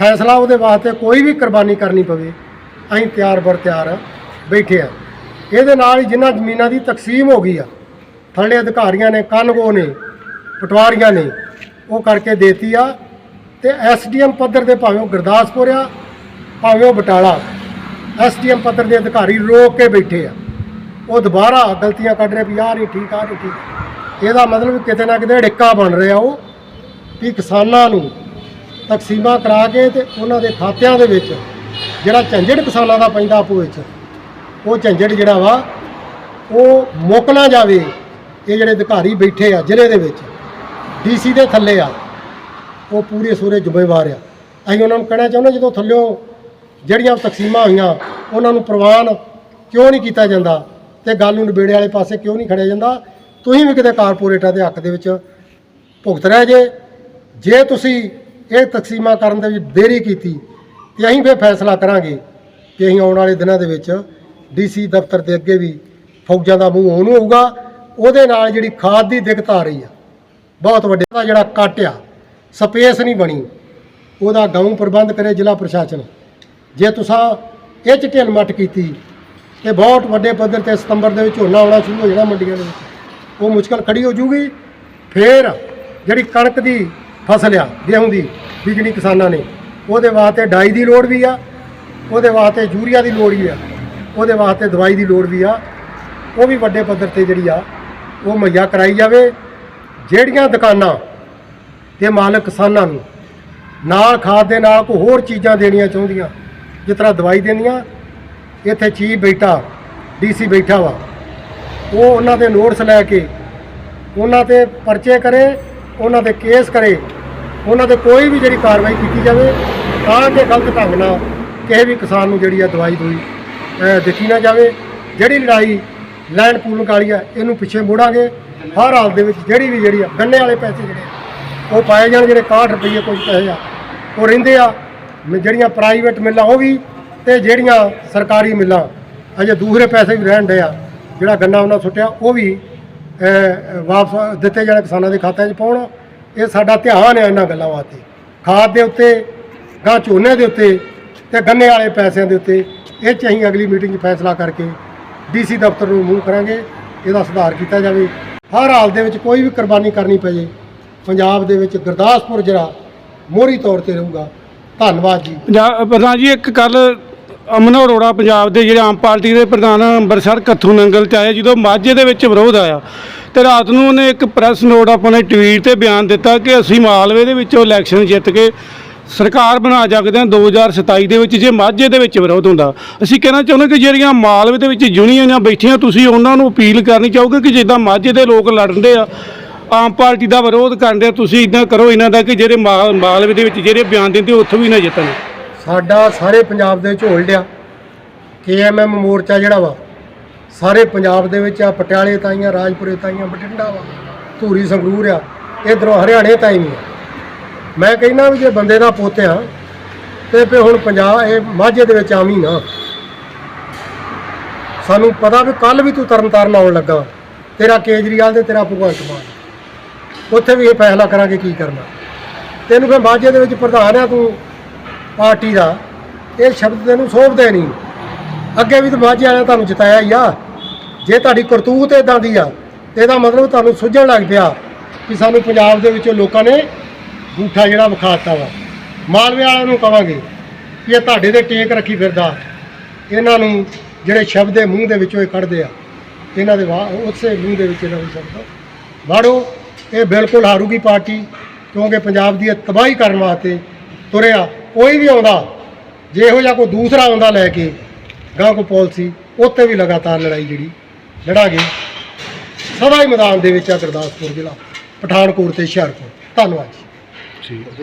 ਫੈਸਲਾ ਉਹਦੇ ਵਾਸਤੇ ਕੋਈ ਵੀ ਕੁਰਬਾਨੀ ਕਰਨੀ ਪਵੇ, ਅਸੀਂ ਤਿਆਰ ਬਰ ਤਿਆਰ ਬੈਠੇ ਆ ਇਹਦੇ ਨਾਲ ਹੀ ਜਿਨ੍ਹਾਂ ਜ਼ਮੀਨਾਂ ਦੀ ਤਕਸੀਮ ਹੋ ਗਈ ਆ, ਥੱਲੇ ਅਧਿਕਾਰੀਆਂ ਨੇ, ਕਾਨੂੰਗੋ ਨੇ, ਪਟਵਾਰੀਆਂ ਨੇ, ਉਹ ਕਰਕੇ ਦੇਤੀ ਆ ਤੇ ਐਸਡੀਐਮ ਪੱਧਰ ਦੇ ਭਾਵੇਂ ਉਹ ਗੁਰਦਾਸਪੁਰ ਆ, ਭਾਵੇਂ ਉਹ ਬਟਾਲਾ, ਐਸਡੀਐਮ ਪੱਧਰ ਦੇ ਅਧਿਕਾਰੀ ਰੋਕ ਕੇ ਬੈਠੇ ਆ। ਉਹ ਦੁਬਾਰਾ ਗਲਤੀਆਂ ਕੱਢ ਰਹੇ ਵੀ ਯਾਰ ਨਹੀਂ ਠੀਕ ਆ ਨਹੀਂ ਠੀਕ। ਇਹਦਾ ਮਤਲਬ ਕਿਤੇ ਨਾ ਕਿਤੇ ਢਿੱਕਾ ਬਣ ਰਿਹਾ ਉਹ, ਵੀ ਕਿਸਾਨਾਂ ਨੂੰ ਤਕਸੀਮਾਂ ਕਰਾ ਕੇ ਤੇ ਉਹਨਾਂ ਦੇ ਖਾਤਿਆਂ ਦੇ ਵਿੱਚ ਜਿਹੜਾ ਝੰਜੜ ਕਿਸਾਨਾਂ ਦਾ ਪੈਂਦਾ ਆਪੋ ਵਿੱਚ, ਉਹ ਝੰਜੜ ਜਿਹੜਾ ਵਾ, ਉਹ ਮੁੱਕ ਨਾ ਜਾਵੇ। ਇਹ ਜਿਹੜੇ ਅਧਿਕਾਰੀ ਬੈਠੇ ਆ ਜ਼ਿਲ੍ਹੇ ਦੇ ਵਿੱਚ, ਡੀਸੀ ਦੇ ਥੱਲੇ ਆ, ਉਹ ਪੂਰੇ ਸੂਰੇ ਜ਼ਿੰਮੇਵਾਰ ਆ। ਅਸੀਂ ਉਹਨਾਂ ਨੂੰ ਕਹਿਣਾ ਚਾਹੁੰਦੇ ਜਦੋਂ ਥੱਲਿਓਂ ਜਿਹੜੀਆਂ ਤਕਸੀਮਾਂ ਹੋਈਆਂ, ਉਹਨਾਂ ਨੂੰ ਪ੍ਰਵਾਨ ਕਿਉਂ ਨਹੀਂ ਕੀਤਾ ਜਾਂਦਾ ਤੇ ਗੱਲ ਨੂੰ ਨਿਬੇੜੇ ਵਾਲੇ ਪਾਸੇ ਕਿਉਂ ਨਹੀਂ ਖੜਿਆ ਜਾਂਦਾ, ਤੁਸੀਂ ਵੀ ਕਿਤੇ ਕਾਰਪੋਰੇਟਾਂ ਦੇ ਹੱਕ ਦੇ ਵਿੱਚ ਭੁਗਤ ਰਹੇ ਜੇ। ਜੇ ਤੁਸੀਂ ਇਹ ਤਕਸੀਮਾਂ ਕਰਨ ਦੇ ਵਿੱਚ ਦੇਰੀ ਕੀਤੀ ਤੇ ਅਸੀਂ ਫਿਰ ਫੈਸਲਾ ਕਰਾਂਗੇ ਕਿ ਅਸੀਂ ਆਉਣ ਵਾਲੇ ਦਿਨਾਂ ਦੇ ਵਿੱਚ ਡੀਸੀ ਦਫ਼ਤਰ ਦੇ ਅੱਗੇ ਵੀ ਫੌਜਾਂ ਦਾ ਮੂੰਹ ਉਹਨੂੰ ਹੋਊਗਾ, ਉਹਦੇ ਨਾਲ ਜਿਹੜੀ ਖਾਦ ਦੀ ਦਿੱਕਤ ਆ ਰਹੀ ਆ, ਬਹੁਤ ਵੱਡੇ ਦਾ ਜਿਹੜਾ ਕੱਟ ਆ, ਸਪੇਸ ਨਹੀਂ ਬਣੀ। ਉਹਦਾ ਗਾਉਂ ਪ੍ਰਬੰਧ ਕਰੇ ਜ਼ਿਲ੍ਹਾ ਪ੍ਰਸ਼ਾਸਨ। ਜੇ ਤੁਸੀਂ ਇਹ ਚ ਢਿੱਲ ਮੱਟ ਕੀਤੀ ਤੇ ਬਹੁਤ ਵੱਡੇ ਪੱਧਰ ਤੇ ਸਤੰਬਰ ਦੇ ਵਿੱਚ ਝੋਨਾ ਆਉਣਾ ਸ਼ੁਰੂ ਹੋ ਜਾਣਾ ਮੰਡੀਆਂ ਦੇ ਵਿੱਚ, ਉਹ ਮੁਸ਼ਕਲ ਖੜੀ ਹੋ ਜੂਗੀ। ਫੇਰ ਜਿਹੜੀ ਕਣਕ ਦੀ ਫਸਲ ਆ, ਗੇਹੂੰ ਦੀ ਬੀਜਣੀ ਕਿਸਾਨਾਂ ਨੇ। ਉਹਦੇ ਵਾਸਤੇ ਡਾਈ ਦੀ ਲੋੜ ਵੀ ਆ, ਉਹਦੇ ਵਾਸਤੇ ਯੂਰੀਆ ਦੀ ਲੋੜ ਵੀ ਆ, ਉਹਦੇ ਵਾਸਤੇ ਦਵਾਈ ਦੀ ਲੋੜ ਵੀ ਆ। ਉਹ ਵੀ ਵੱਡੇ ਪੱਧਰ ਤੇ ਜਿਹੜੀ ਆ, ਉਹ ਮੁਹੱਈਆ ਕਰਾਈ ਜਾਵੇ। ਜਿਹੜੀਆਂ ਦੁਕਾਨਾਂ ਤੇ ਮਾਲਕ ਕਿਸਾਨਾਂ ਨੂੰ ਨਾਲ ਖਾਦ ਦੇ ਨਾਲ ਕੋਈ ਹੋਰ ਚੀਜ਼ਾਂ ਦੇਣੀਆਂ ਚਾਹੁੰਦੀਆਂ, ਜਿਸ ਤਰ੍ਹਾਂ ਦਵਾਈ ਦੇਣੀਆਂ ਇੱਥੇ ਚੀਫ ਬੈਠਾ, ਡੀਸੀ ਬੈਠਾ ਵਾ, ਉਹ ਉਹਨਾਂ ਦੇ ਨੋਟਸ ਲੈ ਕੇ, ਉਹਨਾਂ ਤੇ ਪਰਚੇ ਕਰੇ, ਉਹਨਾਂ ਤੇ ਕੇਸ ਕਰੇ ਉਹਨਾਂ ਤੇ ਕੋਈ ਵੀ ਜਿਹੜੀ ਕਾਰਵਾਈ ਕੀਤੀ ਜਾਵੇ ਤਾਂ ਕਿ ਗਲਤ ਢੰਗ ਨਾਲ ਕਿਸੇ ਵੀ ਕਿਸਾਨ ਨੂੰ ਜਿਹੜੀ ਆ ਦਵਾਈ ਦੋਈ ਦਿੱਤੀ ਨਾ ਜਾਵੇ। ਜਿਹੜੀ ਲੜਾਈ ਲੈਂਡ ਪੂਲਿੰਗ ਵਾਲੀ ਆ ਇਹਨੂੰ ਪਿੱਛੇ ਮੋੜਾਂਗੇ। ਹਰ ਹਾਲ ਦੇ ਵਿੱਚ ਜਿਹੜੀ ਵੀ ਜਿਹੜੀ ਆ ਗੰਨੇ ਵਾਲੇ ਪੈਸੇ ਜਿਹੜੇ ਆ, ਉਹ ਪਾਏ ਜਾਣ ਜਿਹੜੇ 61 ਰੁਪਏ ਕੁਝ ਪੈਸੇ ਆ। ਉਹ ਰਹਿੰਦੇ ਆ ਜਿਹੜੀਆਂ ਪ੍ਰਾਈਵੇਟ ਮਿੱਲਾਂ ਉਹ ਵੀ ਤੇ ਜਿਹੜੀਆਂ ਸਰਕਾਰੀ ਮਿੱਲਾਂ। ਅਜੇ ਦੂਸਰੇ ਪੈਸੇ ਵੀ ਰਹਿਣ ਡੇ ਆ ਜਿਹੜਾ ਗੰਨਾ ਉਹਨਾਂ ਸੁੱਟਿਆ ਉਹ ਵੀ ਵਾਪਸ ਦਿੱਤੇ ਜਾਣ ਕਿਸਾਨਾਂ ਦੇ ਖਾਤਿਆਂ 'ਚ ਪਾਉਣ। ਇਹ ਸਾਡਾ ਧਿਆਨ ਹੈ ਇਹਨਾਂ ਗੱਲਾਂ ਵਾਸਤੇ। ਖਾਦ ਦੇ ਉੱਤੇ ਗਾਂ ਝੋਨੇ ਦੇ ਉੱਤੇ ਤੇ ਗੰਨੇ ਵਾਲੇ ਪੈਸਿਆਂ ਦੇ ਉੱਤੇ। ਇਹ 'ਚ ਅਸੀਂ ਅਗਲੀ ਮੀਟਿੰਗ 'ਚ ਫੈਸਲਾ ਕਰਕੇ ਡੀਸੀ ਦਫ਼ਤਰ ਨੂੰ ਮੂਵ ਕਰਾਂਗੇ, ਇਹਦਾ ਸੁਧਾਰ ਕੀਤਾ ਜਾਵੇ। ਹਰ ਹਾਲ ਦੇ ਵਿੱਚ ਕੋਈ ਵੀ ਕੁਰਬਾਨੀ ਕਰਨੀ ਪਏ, ਪੰਜਾਬ ਦੇ ਵਿੱਚ ਗੁਰਦਾਸਪੁਰ ਜਿਹੜਾ ਮੋਹਰੀ ਤੌਰ ਤੇ ਰਹੂਗਾ। ਧੰਨਵਾਦ ਜੀ। ਪੰਜਾਬ ਪ੍ਰਧਾਨ ਜੀ, ਇੱਕ ਕੱਲ ਅਮਨ ਅਰੋੜਾ ਪੰਜਾਬ ਦੇ ਜਿਹੜੇ ਆਮ ਪਾਰਟੀ ਦੇ ਪ੍ਰਧਾਨ ਅੰਮ੍ਰਿਤਸਰ ਕੱਥੂ ਨੰਗਲ ਚ ਆਏ, ਜਦੋਂ ਮਾਝੇ ਦੇ ਵਿੱਚ ਵਿਰੋਧ ਆਇਆ ਤੇ ਰਾਤ ਨੂੰ ਉਹਨੇ ਇੱਕ ਪ੍ਰੈਸ ਨੋਟ ਆਪਣੇ ਟਵੀਟ ਤੇ ਬਿਆਨ ਦਿੱਤਾ ਕਿ ਅਸੀਂ ਮਾਲਵੇ ਦੇ ਵਿੱਚੋਂ ਇਲੈਕਸ਼ਨ ਜਿੱਤ ਕੇ ਸਰਕਾਰ ਬਣਾ ਸਕਦੇ ਹਾਂ 2027 ਦੇ ਵਿੱਚ, ਜੇ ਮਾਝੇ ਦੇ ਵਿੱਚ ਵਿਰੋਧ ਹੁੰਦਾ। ਅਸੀਂ ਕਹਿਣਾ ਚਾਹੁੰਦੇ ਕਿ ਜਿਹੜੀਆਂ ਮਾਲਵੇ ਦੇ ਵਿੱਚ ਯੂਨੀਅਨਾਂ ਬੈਠੀਆਂ, ਤੁਸੀਂ ਉਹਨਾਂ ਨੂੰ ਅਪੀਲ ਕਰਨੀ ਚਾਹੋਗੇ ਕਿ ਜਿੱਦਾਂ ਮਾਝੇ ਦੇ ਲੋਕ ਲੜਦੇ ਆ, ਆਮ ਪਾਰਟੀ ਦਾ ਵਿਰੋਧ ਕਰਦੇ ਆ, ਤੁਸੀਂ ਇਦਾਂ ਕਰੋ ਇਹਨਾਂ ਦਾ ਕਿ ਜਿਹੜੇ ਮਾਲ- ਮਾਲਵੇ ਦੇ ਵਿੱਚ ਜਿਹੜੇ ਬਿਆਨ ਦਿੰਦੇ, ਉੱਥੋਂ ਵੀ ਨਾ ਜਿੱਤਣ। ਸਾਡਾ ਸਾਰੇ ਪੰਜਾਬ ਦੇ ਝੋਲਡਿਆ ਹੋਲਡ ਆ ਕੇਐਮਐਮ ਮੋਰਚਾ ਜਿਹੜਾ ਵਾ ਸਾਰੇ ਪੰਜਾਬ ਦੇ ਵਿੱਚ ਆ, ਪਟਿਆਲੇ ਤਾਈਆਂ, ਰਾਜਪੁਰੇ ਤਾਈਆਂ, ਬਠਿੰਡਾ ਵਾ, ਧੂਰੀ ਸੰਗਰੂਰ ਆ, ਇਧਰੋਂ ਹਰਿਆਣੇ ਤਾਈ ਵੀ ਆ। ਮੈਂ ਕਹਿੰਦਾ ਵੀ ਜੇ ਬੰਦੇ ਦਾ ਪੋਤਿਆ ਤੇ ਫੇ ਹੁਣ ਪੰਜਾਬ, ਇਹ ਮਾਝੇ ਦੇ ਵਿੱਚ ਆਵੀਂ ਨਾ। ਸਾਨੂੰ ਪਤਾ ਵੀ ਕੱਲ ਵੀ ਤੂੰ ਤਰਨਤਾਰਨ ਆਉਣ ਲੱਗਾ, ਤੇਰਾ ਕੇਜਰੀਵਾਲ ਤੇ ਤੇਰਾ ਭਗਵੰਤ ਮਾਨ। ਉੱਥੇ ਵੀ ਇਹ ਫੈਸਲਾ ਕਰਾਂਗੇ ਕੀ ਕਰਨਾ। ਤੈਨੂੰ ਫਿਰ ਮਾਝੇ ਦੇ ਵਿੱਚ ਪ੍ਰਧਾਨ ਆ ਤੂੰ, ਪਾਰਟੀ ਦਾ। ਇਹ ਸ਼ਬਦ ਤੈਨੂੰ ਸੋਭਦੇ ਨਹੀਂ। ਅੱਗੇ ਵੀ ਤਾਂ ਮਾਝੇ ਵਾਲਿਆਂ ਤੁਹਾਨੂੰ ਜਿਤਾਇਆ ਹੀ ਆ। ਜੇ ਤੁਹਾਡੀ ਕਰਤੂਤ ਇਦਾਂ ਦੀ ਆ ਤੇ ਇਹਦਾ ਮਤਲਬ ਤੁਹਾਨੂੰ ਸੁਝਣ ਲੱਗ ਪਿਆ ਕਿ ਸਾਨੂੰ ਪੰਜਾਬ ਦੇ ਵਿੱਚੋਂ ਲੋਕਾਂ ਨੇ ਗੂਠਾ ਜਿਹੜਾ ਵਿਖਾਤਾ ਵਾ। ਮਾਲਵੇ ਵਾਲਿਆਂ ਨੂੰ ਕਵਾਂਗੇ ਕਿ ਇਹ ਤੁਹਾਡੇ ਤੇ ਟੇਕ ਰੱਖੀ ਫਿਰਦਾ। ਇਹਨਾਂ ਨੂੰ ਜਿਹੜੇ ਸ਼ਬਦ ਦੇ ਮੂੰਹ ਦੇ ਵਿੱਚੋਂ ਇਹ ਕੱਢਦੇ ਆ, ਇਹਨਾਂ ਦੇ ਵਾ- ਉਸੇ ਮੂੰਹ ਦੇ ਵਿੱਚ ਇਹਨਾਂ ਦੇ ਸ਼ਬਦ ਵਾੜੋ ਇਹ ਬਿਲਕੁਲ ਹਾਰੂਗੀ ਪਾਰਟੀ, ਕਿਉਂਕਿ ਪੰਜਾਬ ਦੀ ਇਹ ਤਬਾਹੀ ਕਰਨ ਵਾਸਤੇ ਤੁਰਿਆ, ਕੋਈ ਵੀ ਆਉਂਦਾ, ਜੇ ਇਹੋ ਜਿਹਾ ਕੋਈ ਦੂਸਰਾ ਆਉਂਦਾ ਲੈ ਕੇ ਗਾਂ ਕੋ ਪਾਲਿਸੀ ਉੱਤੇ ਵੀ ਲਗਾਤਾਰ ਲੜਾਈ ਜਿਹੜੀ ਲੜਾਂਗੇ। ਸਦਾ ਹੀ ਮੈਦਾਨ ਦੇ ਵਿੱਚ ਆ ਗੁਰਦਾਸਪੁਰ ਜ਼ਿਲ੍ਹਾ, ਪਠਾਨਕੋਟ ਤੇ ਹੁਸ਼ਿਆਰਪੁਰ। ਧੰਨਵਾਦ ਜੀ।